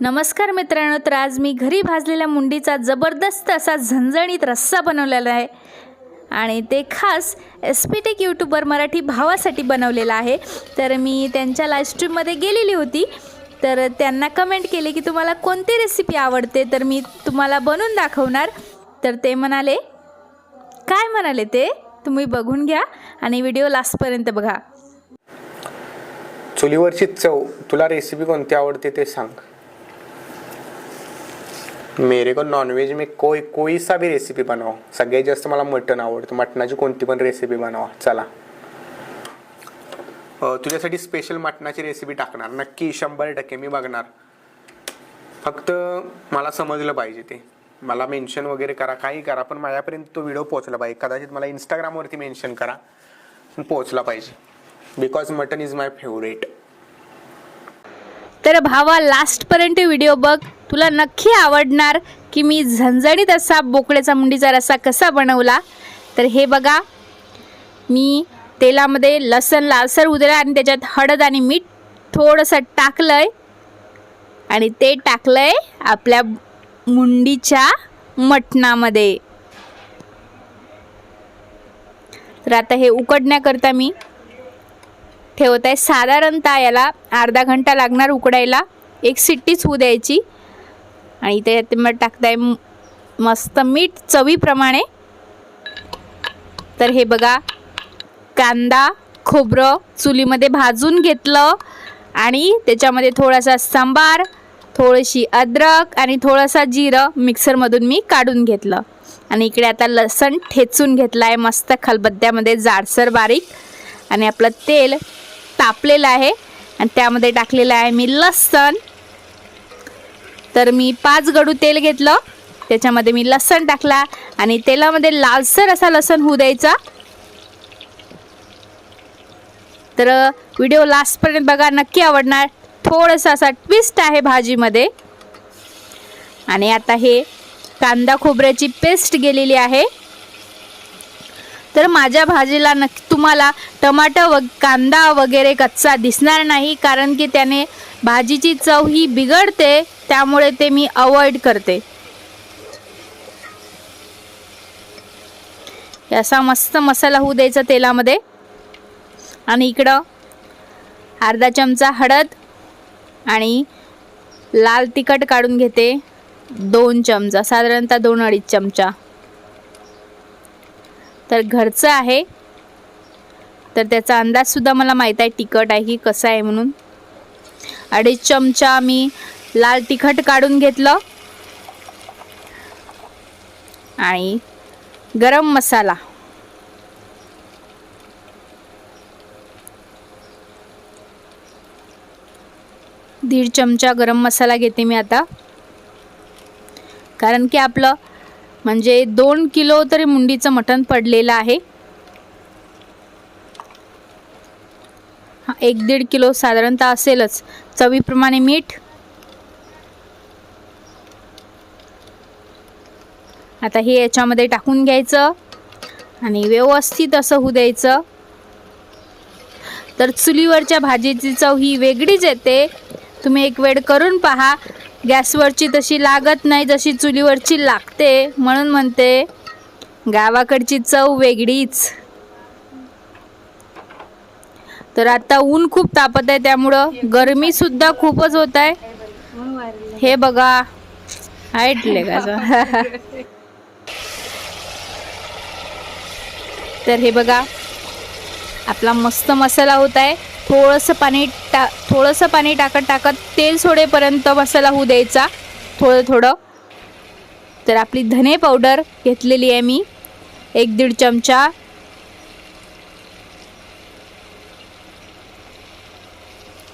नमस्कार मित्रांनो तर आज मी घरी भाजलेल्या मुंडीचा जबरदस्त असा झणझणीत रस्सा बनवलेला आहे. आणि ते खास S P tech YouTuber Marathi भावासाठी बनवलेला आहे. तर मी त्यांच्या लाईव्हस्ट्रीममध्ये गेलेली होती. तर त्यांना कमेंट केली की तुम्हाला कोणती रेसिपी आवडते? तर मी तुम्हाला बनवून दाखवणार. तर ते म्हणाले काय म्हणाले ते? तुम्ही बघून घ्या आणि व्हिडिओ लास्टपर्यंत बघा. चुलीवरची चव तुला रेसिपी कोणती आवडते ते सांग. मेरे को नॉनव्हेज मी कोई कोई सा भी रेसिपी बनवा सगळ्यात जास्त मला मटन आवडतं. मटणाची कोणती पण रेसिपी बनवा. चला. तुझ्यासाठी स्पेशल मटणाची रेसिपी टाकणार. नक्की शंभर टक्के मी बघणार. फक्त मला समजलं पाहिजे ते. मला मेन्शन वगैरे करा. काही करा पण माझ्यापर्यंत तो व्हिडिओ पोहोचला पाहिजे. कदाचित मला इंस्टाग्रामवरती मेन्शन करा. पण पोहोचला पाहिजे. Because mutton is my favourite तर भावा लास्टपर्यंत व्हिडिओ बघ. तुला नक्की आवडणार की मी झणझणीत असा बोकड्याचा मुंडीचा रस्सा कसा बनवला? तर हे बघा. मी तेलामध्ये लसण लालसर उदळा आणि त्याच्यात हळद आणि मीठ थोडंसं टाकलं आहे आणि ते टाकलं आहे आपल्या मुंडीच्या मटणामध्ये. तर आता हे उकडण्याकरता मी ठेवत आहे. साधारणतः याला अर्धा घंटा लागणार उकडायला. एक सिट्टीच होऊ द्यायची. आणि इथे मग टाकताय मस्त मीठ चवीप्रमाणे. तर हे बघा कांदा खोबरं चुलीमध्ये भाजून घेतलं. आणि त्याच्यामध्ये थोडासा सांबार थोडीशी अद्रक आणि थोडासा जिरं मिक्सरमधून मी काढून घेतलं. आणि इकडे आता लसण ठेचून घेतलं आहे मस्त खलबत्त्यामध्ये जाडसर बारीक. आणि आपलं तेल तापलेलं आहे. आणि त्यामध्ये टाकलेलं आहे मी लसण. तर मी पाच गडू तेल घेतलं. त्याच्यामध्ये मी लसण टाकला. आणि तेलामध्ये लालसर असा लसण होऊ द्यायचा. तर व्हिडिओ लास्टपर्यंत बघा नक्की आवडणार. थोडंसं असा ट्विस्ट आहे भाजीमध्ये. आणि आता हे कांदा खोबऱ्याची पेस्ट गेलेली आहे. तर माझ्या भाजीला नक्की तुम्हाला टमाटर व कांदा वगैरे कच्चा दिसणार नाही कारण की त्याने भाजीची चव ही बिघडते त्यामुळे ते मी अवॉइड करते. असा मस्त मसाला होऊ द्यायचा तेलामध्ये. आणि इकडं अर्धा चमचा हळद आणि लाल तिखट काढून घेते दोन चमचा साधारणतः दोन अडीच चमचा. तर घरचं आहे. तर त्याचा अंदाजसुद्धा मला माहीत आहे तिखट आहे की कसं आहे म्हणून. अडीच चमचा मी लाल तिखट काढून घेतलं. आणि गरम मसाला. दीड चमचा गरम मसाला घेते मी आता. कारण की आपलं म्हणजे दोन किलो तरी मुंडीचं मटण पडलेलं आहे. हा एक दीड किलो साधारणतः असेलच. चवीप्रमाणे मीठ. आता हे याच्यामध्ये टाकून घ्यायचं. आणि व्यवस्थित असं होऊ द्यायचं. तर चुलीवरच्या भाजीची चव ही वेगळीच येते. तुम्ही एक वेळ करून पहा. गॅसवरची तशी लागत नाही जशी चुलीवरची लागते. म्हणून म्हणते गावाकडची चव वेगळीच. तर आता ऊन खूप तापत आहे त्यामुळं गरमी सुद्धा खूपच होत आहे. हे बघा ऐटले का तर हे बघा आपला मस्त मसाला होत आहे. थोडंसं पाणी टा थोडंसं पाणी टाकत टाकत तेल सोडेपर्यंत मसाला होऊ द्यायचा. थोडं थोडं. तर आपली धने पावडर घेतलेली आहे मी. एक दीड चमचा.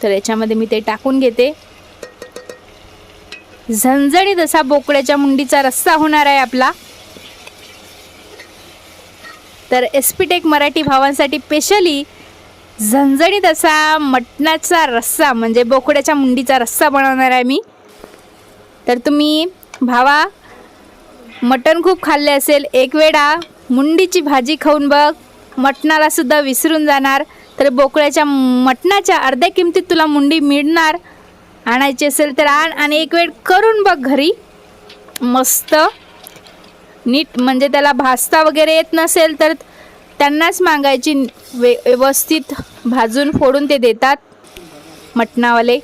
तर याच्यामध्ये मी ते टाकून घेते. झणझणीत असा बोकड्याच्या मुंडीचा रस्सा होणार आहे आपला. तर एस पी टेक मराठी भावांसाठी स्पेशली झणझणीत असा मटणाचा रस्सा म्हणजे बोकड्याच्या मुंडीचा रस्सा बनवणार आहे मी. तर तुम्ही भावा मटण खूप खाल्ले असेल. एक वेळा मुंडीची भाजी खाऊन बघ. मटणाला सुद्धा विसरून जाणार. तर बोकड्याच्या मटणाच्या अर्ध्या किमतीत तुला मुंडी मिळणार. आणायची असेल तर आण आणि एक वेळ करून बघ घरी. मस्त नीट म्हणजे त्याला भाजता वगैरे येत नसेल तर त्यांनाच मागायची वे व्यवस्थित भाजून फोडून ते देतात मटणावाले.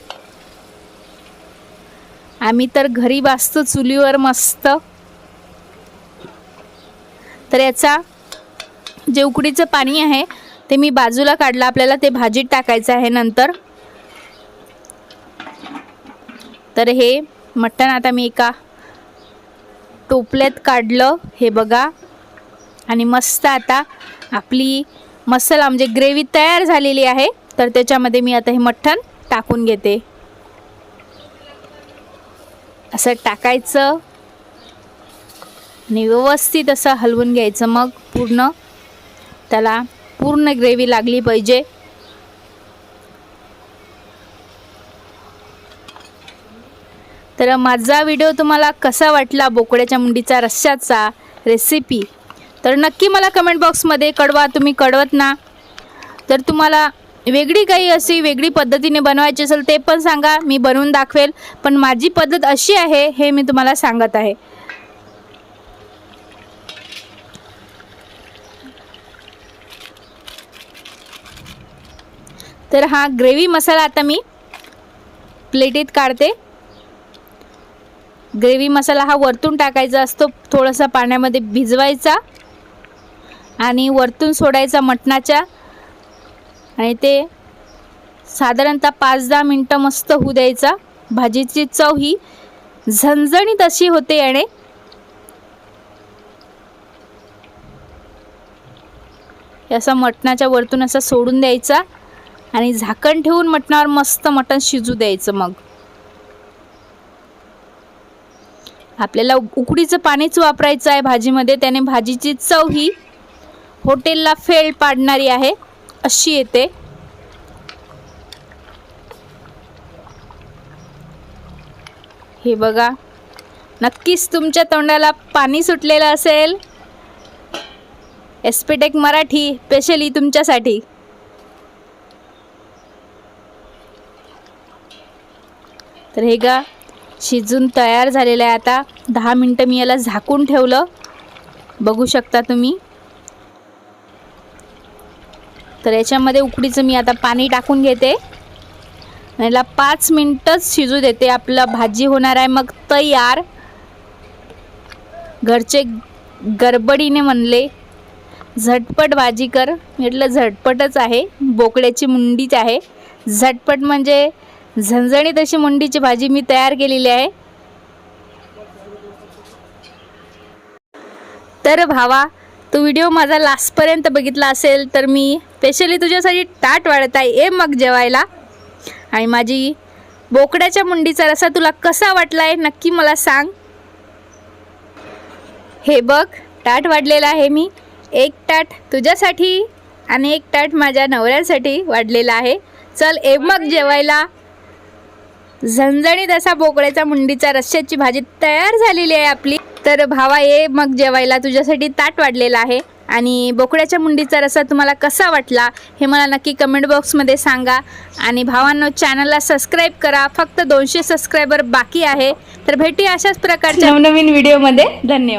आम्ही तर घरी भाजतो चुलीवर मस्त. तर याचा जे उकडीचं पाणी आहे ते मी बाजूला काढलं आपल्याला ते भाजीत टाकायचं आहे नंतर. तर हे मटण आता मी एका टोपल्यात काढलं हे बघा. आणि मस्त आता आपली मसाला म्हणजे ग्रेव्ही तयार झालेली आहे. तर त्याच्यामध्ये मी आता हे मठ्ठण टाकून घेते. असं टाकायचं. आणि व्यवस्थित असं हलवून घ्यायचं मग पूर्ण. त्याला पूर्ण ग्रेव्ही लागली पाहिजे. तर माझा व्हिडिओ तुम्हाला कसा वाटला? बोकड्याच्या मुंडीचा रश्श्याचा रेसिपी तर नक्की मला कमेंट बॉक्समध्ये कळवा तुम्ही कळवत ना. तर तुम्हाला वेगळी काही अशी वेगळी पद्धतीने बनवायची असेल ते पण सांगा मी बनवून दाखवेल. पण माझी पद्धत अशी आहे हे मी तुम्हाला सांगत आहे. तर हा ग्रेव्ही मसाला आता मी प्लेटीत काढते. ग्रेव्ही मसाला हा वरतून टाकायचा असतो थोडासा पाण्यामध्ये भिजवायचा. आणि वरतून सोडायचा मटणाच्या. आणि ते साधारणतः पाच दहा मिनटं मस्त होऊ द्यायचा. भाजीची चव ही झणझणीत अशी होते याने. असा मटणाच्या वरतून असा सोडून द्यायचा. आणि झाकण ठेवून मटणावर मस्त मटण शिजू द्यायचं मग. आपल्याला उकडीचं पाणीच वापरायचं आहे भाजीमध्ये. त्याने भाजीची चव ही हॉटेलला फेल पाडणारी आहे. अशी येते. हे बघा. नक्कीच तुमच्या तोंडाला पाणी सुटलेलं असेल. एसपीटेक मराठी स्पेशली तुमच्यासाठी. तर हे गा शिजून तयार झालेलं आहे आता. दहा मिनटं मी याला झाकून ठेवलं. बघू शकता तुम्ही. तर याच्यामध्ये उकडीचं मी आता पाणी टाकून घेते. याला पाच मिनटंच शिजू देते. आपलं भाजी होणार आहे मग तयार. घरचे गडबडीने म्हणले झटपट भाजी कर. म्हटलं झटपटच आहे. बोकड्याची मुंडीच आहे. झटपट म्हणजे झणझणीत अशी मुंडीची भाजी मी तयार केलेली आहे. तर भावा तू व्हिडिओ माझा लास्टपर्यंत बघितला असेल तर मी स्पेशली तुझ्यासाठी ताट वाढत आहे ए मग जेवायला. आणि माझी बोकड्याच्या मुंडीचा रसा तुला कसा वाटला आहे नक्की मला सांग. हे बघ ताट वाढलेला आहे मी. एक ताट तुझ्यासाठी आणि एक ताट माझ्या नवऱ्यासाठी वाढलेला आहे. चल ए मग जेवायला. झणझणीत असा बोकड्याच्या मुंडीचा रश्श्याची भाजी तयार झालेली आहे आपली. तर भावा ये मग जेवायला. तुझ्यासाठी ताट वाढलेला आहे. आणि बोकड्याच्या मुंडीचा रसा तुम्हाला कसा वाटला हे मला नक्की कमेंट बॉक्समध्ये सांगा. आणि भावांनो चॅनलला सबस्क्राईब करा. फक्त दोनशे सबस्क्रायबर बाकी आहे. तर भेटी अशाच प्रकारच्या नवनवीन व्हिडिओमध्ये धन्यवाद.